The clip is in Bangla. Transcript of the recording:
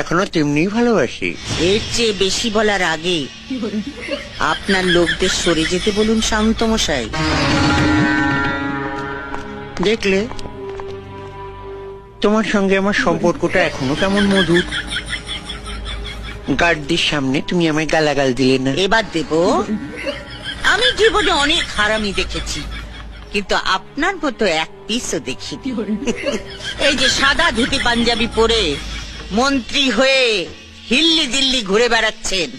এখনও তেমনি ভালোবাসি। এর চেয়ে বেশি বলার আগে আপনার লোকদের সরে যেতে বলুন শান্ত মশাই দেখলে? তোমার সঙ্গে আমার সম্পর্কটা এখনও কেমন মধুর। গার্ডদের সামনে তুমি আমায় গালাগাল দিলে না। এবার দেব। আমি জীবনে অনেক হারামি দেখেছি কিন্তু আপনার মতো এক পিসও দেখিনি। এই যে সাদা ধুতি পাঞ্জাবি পরে মন্ত্রী হয়ে হিল্লি দিল্লি ঘুরে বেড়াচ্ছেন।